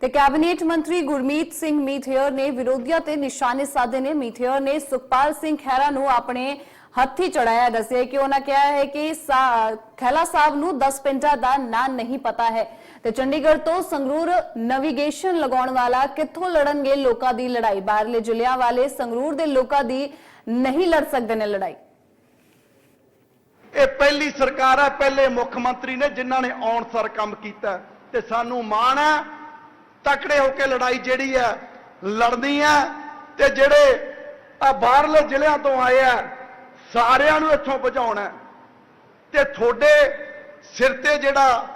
ਤੇ ਕੈਬਨਿਟ ਮੰਤਰੀ ਗੁਰਮੀਤ ਸਿੰਘ ਮੀਥੇਅਰ ਨੇ ਵਿਰੋਧੀਆਂ ਤੇ ਨਿਸ਼ਾਨੇ ਸਾਧੇ ਨੇ। ਮੀਥੇਅਰ ਨੇ ਸੁਖਪਾਲ ਸਿੰਘ ਖਹਿਰਾ ਨੂੰ ਆਪਣੇ ਹੱਥੀ ਚੜਾਇਆ। ਦੱਸਿਆ ਕਿ ਉਹਨਾਂ ਕਿਹਾ ਹੈ ਕਿ ਸਾ- ਸਾਹਿਬ ਨੂੰ 10 ਪਿੰਡਾਂ ਦਾ ਨਾਂ ਨਹੀਂ ਪਤਾ ਹੈ। ਤੇ ਚੰਡੀਗੜ੍ਹ ਤੋਂ ਸੰਗਰੂਰ ਨੈਵੀਗੇਸ਼ਨ ਲਗਾਉਣ ਵਾਲਾ ਕਿੱਥੋਂ ਲੜਨਗੇ ਲੋਕਾਂ ਦੀ ਲੜਾਈ? ਬਾਹਰਲੇ ਜ਼ਿਲ੍ਹਿਆਂ ਵਾਲੇ ਸੰਗਰੂਰ ਦੇ ਲੋਕਾਂ ਦੀ ਨਹੀਂ ਲੜ ਸਕਦੇ ਨੇ ਲੜਾਈ। ਇਹ ਪਹਿਲੀ ਸਰਕਾਰ ਹੈ ਪਹਿਲੇ ਮੁੱਖ ਮੰਤਰੀ ਨੇ ਜਿਨ੍ਹਾਂ ਨੇ ਆਉਣ ਸਰ ਕੰਮ ਕੀਤਾ। ਤੇ ਸਾਨੂੰ ਮਾਣ ਹੈ ਤਕੜੇ ਹੋ ਕੇ ਲੜਾਈ ਜਿਹੜੀ ਹੈ ਲੜਨੀ ਹੈ ਤੇ ਜਿਹੜੇ ਆ ਬਾਹਰਲੇ ਜ਼ਿਲ੍ਹਿਆਂ ਤੋਂ ਆਏ ਆ, ਸਾਰਿਆਂ ਨੂੰ ਇੱਥੋਂ ਭਜਾਉਣਾ ਤੇ ਤੁਹਾਡੇ ਸਿਰ ਤੇ ਜਿਹੜਾ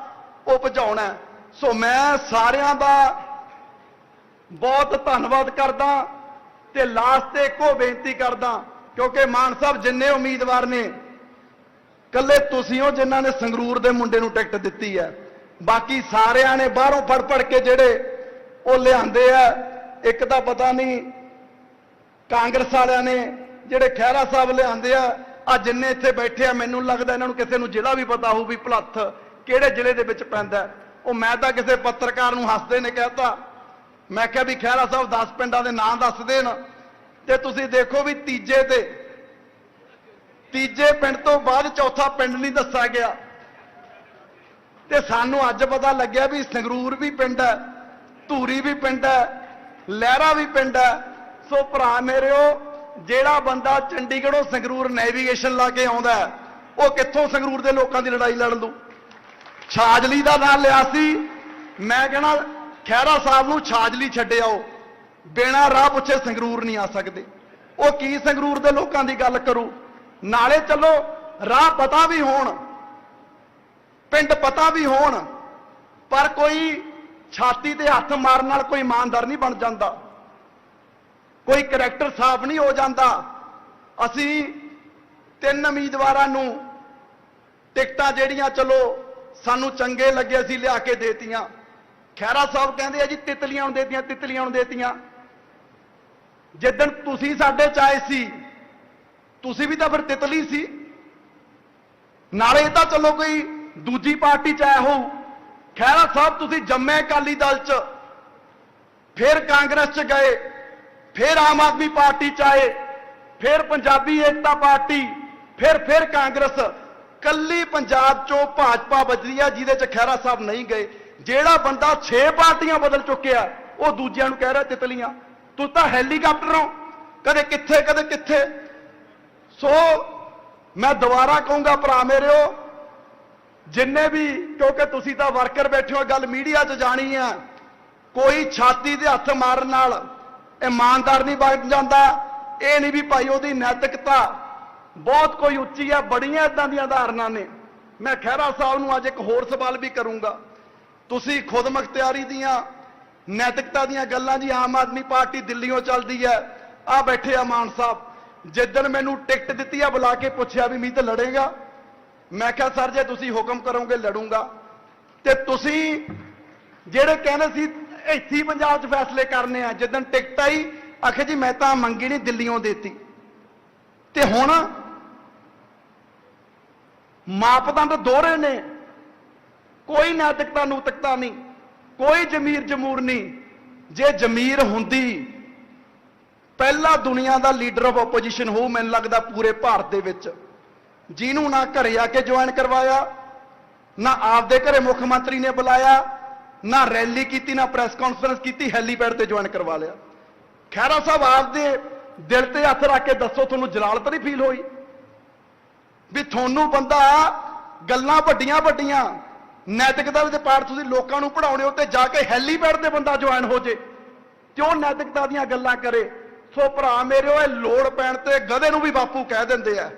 ਉਹ ਭਜਾਉਣਾ ਸੋ ਮੈਂ ਸਾਰਿਆਂ ਦਾ ਬਹੁਤ ਧੰਨਵਾਦ ਕਰਦਾ ਤੇ ਲਾਸਟ ਤੇ ਇੱਕੋ ਬੇਨਤੀ ਕਰਦਾ, ਕਿਉਂਕਿ ਮਾਨ ਸਾਹਿਬ ਜਿੰਨੇ ਉਮੀਦਵਾਰ ਨੇ ਕੱਲੇ ਤੁਸੀਂ ਹੋ ਜਿਨ੍ਹਾਂ ਨੇ ਸੰਗਰੂਰ ਦੇ ਮੁੰਡੇ ਨੂੰ ਟਿਕਟ ਦਿੱਤੀ ਹੈ। ਬਾਕੀ ਸਾਰਿਆਂ ਨੇ ਬਾਹਰੋਂ ਫੜ ਫੜ ਕੇ ਜਿਹੜੇ ਉਹ ਲਿਆਂਦੇ ਆ। ਇੱਕ ਤਾਂ ਪਤਾ ਨਹੀਂ ਕਾਂਗਰਸ ਵਾਲਿਆਂ ਨੇ ਜਿਹੜੇ ਖਹਿਰਾ ਸਾਹਿਬ ਲਿਆਂਦੇ ਆ ਆ ਜਿੰਨੇ ਇੱਥੇ ਬੈਠੇ ਆ, ਮੈਨੂੰ ਲੱਗਦਾ ਇਹਨਾਂ ਨੂੰ ਕਿਸੇ ਨੂੰ ਜ਼ਿਲ੍ਹਾ ਵੀ ਪਤਾ ਹੋਊ ਵੀ ਭਲੱਥ ਕਿਹੜੇ ਜ਼ਿਲ੍ਹੇ ਦੇ ਵਿੱਚ ਪੈਂਦਾ ਉਹ ਮੈਂ ਤਾਂ ਕਿਸੇ ਪੱਤਰਕਾਰ ਨੂੰ ਹੱਸਦੇ ਨੇ ਕਹਿਤਾ। ਮੈਂ ਕਿਹਾ ਵੀ ਖਹਿਰਾ ਸਾਹਿਬ 10 ਪਿੰਡਾਂ ਦੇ ਨਾਂ ਦੱਸ ਦੇਣ ਤੇ ਤੁਸੀਂ ਦੇਖੋ ਵੀ ਤੀਜੇ ਤੇ ਤੀਜੇ ਪਿੰਡ ਤੋਂ ਬਾਅਦ ਚੌਥਾ ਪਿੰਡ ਨਹੀਂ ਦੱਸਿਆ ਗਿਆ। ਤੇ ਸਾਨੂੰ ਅੱਜ ਪਤਾ ਲੱਗਿਆ ਵੀ ਸੰਗਰੂਰ ਵੀ ਪਿੰਡ ਹੈ। ਧੂਰੀ ਵੀ ਪਿੰਡ ਹੈ, ਲਹਿਰਾ ਵੀ ਪਿੰਡ ਹੈ। ਸੋ ਭਰਾ ਮੇਰਿਓ, ਜਿਹੜਾ ਬੰਦਾ ਚੰਡੀਗੜ੍ਹੋਂ ਸੰਗਰੂਰ ਨੈਵੀਗੇਸ਼ਨ ਲਾ ਕੇ ਆਉਂਦਾ ਉਹ ਕਿੱਥੋਂ ਸੰਗਰੂਰ ਦੇ ਲੋਕਾਂ ਦੀ ਲੜਾਈ ਲੜ ਲੂ ਛਾਜਲੀ ਦਾ ਨਾਂ ਲਿਆ ਸੀ। ਮੈਂ ਕਹਿਣਾ, ਖਹਿਰਾ ਸਾਹਿਬ ਨੂੰ ਛਾਜਲੀ ਛੱਡਿਆਓ ਬਿਨਾਂ ਰਾਹ ਪੁੱਛੇ ਸੰਗਰੂਰ ਨਹੀਂ ਆ ਸਕਦੇ। ਉਹ ਕੀ ਸੰਗਰੂਰ ਦੇ ਲੋਕਾਂ ਦੀ ਗੱਲ ਕਰੂ? ਨਾਲੇ ਚੱਲੋ, ਰਾਹ ਪਤਾ ਵੀ ਹੋਣ, ਪਿੰਡ ਪਤਾ ਵੀ ਹੋਣ, ਪਰ ਕੋਈ ਛਾਤੀ ਤੇ ਹੱਥ ਮਾਰਨ ਨਾਲ ਕੋਈ ਇਮਾਨਦਾਰ ਨਹੀਂ ਬਣ ਜਾਂਦਾ। ਕੋਈ ਕਰੈਕਟਰ ਸਾਫ਼ ਨਹੀਂ ਹੋ ਜਾਂਦਾ। ਅਸੀਂ ਤਿੰਨ ਉਮੀਦਵਾਰਾਂ ਨੂੰ ਟਿਕਟਾਂ ਜਿਹੜੀਆਂ, ਚਲੋ, ਸਾਨੂੰ ਚੰਗੇ ਲੱਗੇ ਅਸੀਂ ਲਿਆ ਕੇ ਦੇਤੀਆਂ। ਖੈਰਾ ਸਾਹਿਬ ਕਹਿੰਦੇ ਆ ਜੀ, ਤਿਤਲੀਆਂ ਨੂੰ ਦੇਤੀਆਂ, ਤਿਤਲੀਆਂ ਨੂੰ ਦੇਤੀਆਂ। ਜਿੱਦਣ ਤੁਸੀਂ ਸਾਡੇ ਚ ਸੀ, ਤੁਸੀਂ ਵੀ ਤਾਂ ਫਿਰ ਤਿਤਲੀ ਸੀ। ਨਾਲੇ ਇਹ ਤਾਂ ਚਲੋ ਕੋਈ ਦੂਜੀ ਪਾਰਟੀ ਚ ਆਇਆ ਹੋਊ। ਖੈਰਾ ਸਾਹਿਬ, ਤੁਸੀਂ ਜੰਮੇ ਅਕਾਲੀ ਦਲ ਚ, ਫਿਰ ਕਾਂਗਰਸ ਚ ਗਏ, ਫਿਰ ਆਮ ਆਦਮੀ ਪਾਰਟੀ ਚ ਆਏ, ਫਿਰ ਪੰਜਾਬੀ ਏਕਤਾ ਪਾਰਟੀ, ਫਿਰ ਫਿਰ ਕਾਂਗਰਸ। ਕੱਲੀ ਪੰਜਾਬ ਚੋਂ ਭਾਜਪਾ ਬਚਦੀ ਆ, ਜਿਹਦੇ ਚ ਖੈਰਾ ਸਾਹਿਬ ਨਹੀਂ ਗਏ। ਜਿਹੜਾ ਬੰਦਾ 6 ਪਾਰਟੀਆਂ ਬਦਲ ਚੁੱਕਿਆ, ਉਹ ਦੂਜਿਆਂ ਨੂੰ ਕਹਿ ਰਿਹਾ ਤਿਤਲੀਆਂ। ਤੂੰ ਤਾਂ ਹੈਲੀਕਾਪਟਰ ਹੋ। ਕਦੇ ਕਿੱਥੇ ਕਦੇ ਕਿੱਥੇ। ਸੋ, ਮੈਂ ਦੁਬਾਰਾ ਕਹੂੰਗਾ, ਭਰਾ ਮੇਰਿਓ ਜਿੰਨੇ ਵੀ, ਕਿਉਂਕਿ ਤੁਸੀਂ ਤਾਂ ਵਰਕਰ ਬੈਠੇ ਹੋ ਗੱਲ ਮੀਡੀਆ 'ਚ ਜਾਣੀ ਆ। ਕੋਈ ਛਾਤੀ ਦੇ ਹੱਥ ਮਾਰਨ ਨਾਲ ਇਮਾਨਦਾਰ ਨਹੀਂ ਬਣ ਜਾਂਦਾ। ਇਹ ਨਹੀਂ ਵੀ ਭਾਈ ਉਹਦੀ ਨੈਤਿਕਤਾ ਬਹੁਤ ਕੋਈ ਉੱਚੀ ਆ, ਬੜੀਆਂ ਇਦਾਂ ਦੀਆਂ ਉਦਾਹਰਨਾਂ ਨੇ। ਮੈਂ ਖਹਿਰਾ ਸਾਹਿਬ ਨੂੰ ਅੱਜ ਇੱਕ ਹੋਰ ਸਵਾਲ ਵੀ ਕਰੂੰਗਾ। ਤੁਸੀਂ ਖੁਦ ਮੁਖਤਿਆਰੀ ਦੀਆਂ ਨੈਤਿਕਤਾ ਦੀਆਂ ਗੱਲਾਂ ਜੀ, ਆਮ ਆਦਮੀ ਪਾਰਟੀ ਦਿੱਲੀੋਂ ਚੱਲਦੀ ਹੈ। ਆ ਬੈਠੇ ਆ ਮਾਨ ਸਾਹਿਬ। ਜਿੱਦਣ ਮੈਨੂੰ ਟਿਕਟ ਦਿੱਤੀ ਆ, ਬੁਲਾ ਕੇ ਪੁੱਛਿਆ ਵੀ ਮੀਤ ਲੜੇਗਾ। ਮੈਂ ਕਿਹਾ, ਸਰ, ਜੇ ਤੁਸੀਂ ਹੁਕਮ ਕਰੋਗੇ, ਲੜੂੰਗਾ। ਤੇ ਤੁਸੀਂ ਜਿਹੜੇ ਕਹਿੰਦੇ ਸੀ, ਇੱਥੇ ਪੰਜਾਬ 'ਚ ਫੈਸਲੇ ਕਰਨੇ ਆ, ਜਿੱਦਣ ਟਿਕਟ ਆਈ, ਆਖੇ ਜੀ, ਮੈਂ ਤਾਂ ਮੰਗੀ ਨਹੀਂ ਦਿੱਲੀੋਂ ਦੇਤੀ। ਤੇ ਹੁਣ ਮਾਪਦੰਡ ਦੋਹਰੇ ਨੇ। ਕੋਈ ਨੈਤਿਕਤਾ ਨੂਤਿਕਤਾ ਨਹੀਂ, ਕੋਈ ਜ਼ਮੀਰ ਜਮੂਰ ਨਹੀਂ। ਜੇ ਜ਼ਮੀਰ ਹੁੰਦੀ, ਪਹਿਲਾ ਦੁਨੀਆ ਦਾ ਲੀਡਰ ਆਫ ਆਪੋਜੀਸ਼ਨ ਹੋਊ, ਮੈਨੂੰ ਲੱਗਦਾ ਪੂਰੇ ਭਾਰਤ ਦੇ ਵਿੱਚ। ਜਿਹਨੂੰ ਨਾ ਘਰੇ ਆ ਕੇ ਜੁਆਇਨ ਕਰਵਾਇਆ, ਨਾ ਆਪਦੇ ਘਰੇ ਮੁੱਖ ਮੰਤਰੀ ਨੇ ਬੁਲਾਇਆ, ਨਾ ਰੈਲੀ ਕੀਤੀ, ਨਾ ਪ੍ਰੈਸ ਕਾਨਫਰੰਸ ਕੀਤੀ, ਹੈਲੀਪੈਡ ਤੇ ਜੁਆਇਨ ਕਰਵਾ ਲਿਆ। ਖੈਰਾ ਸਾਹਿਬ ਆਪਦੇ ਦਿਲ ਤੇ ਹੱਥ ਰੱਖ ਕੇ ਦੱਸੋ, ਤੁਹਾਨੂੰ ਜਲਾਲਤ ਨਹੀਂ ਫੀਲ ਹੋਈ? ਵੀ ਤੁਹਾਨੂੰ ਬੰਦਾ ਗੱਲਾਂ ਵੱਡੀਆਂ ਵੱਡੀਆਂ ਨੈਤਿਕਤਾ ਦੇ ਪਾਠ ਤੁਸੀਂ ਲੋਕਾਂ ਨੂੰ ਪੜਾਉਣੇ ਹੋ ਤੇ ਜਾ ਕੇ ਹੈਲੀਪੈਡ ਤੇ ਬੰਦਾ ਜੁਆਇਨ ਹੋ ਜੇ, ਤੇ ਉਹ ਨੈਤਿਕਤਾ ਦੀਆਂ ਗੱਲਾਂ ਕਰੇ। ਸੋ ਭਰਾ ਮੇਰੇ ਇਹ ਲੋੜ ਪੈਣ ਤੇ ਗਧੇ ਨੂੰ ਵੀ ਬਾਪੂ ਕਹਿ ਦਿੰਦੇ ਆ।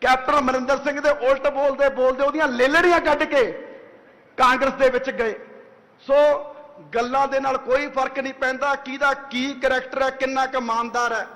ਕੈਪਟਨ ਅਮਰਿੰਦਰ ਸਿੰਘ ਦੇ ਉਲਟ ਬੋਲਦੇ ਬੋਲਦੇ ਉਹਦੀਆਂ ਲੇਲੜੀਆਂ ਕੱਢ ਕੇ ਕਾਂਗਰਸ ਦੇ ਵਿੱਚ ਗਏ। ਸੋ ਗੱਲਾਂ ਦੇ ਨਾਲ ਕੋਈ ਫ਼ਰਕ ਨਹੀਂ ਪੈਂਦਾ ਕਿਹਦਾ ਕੀ ਕਰੈਕਟਰ ਹੈ, ਕਿੰਨਾ ਕੁ ਇਮਾਨਦਾਰ ਹੈ।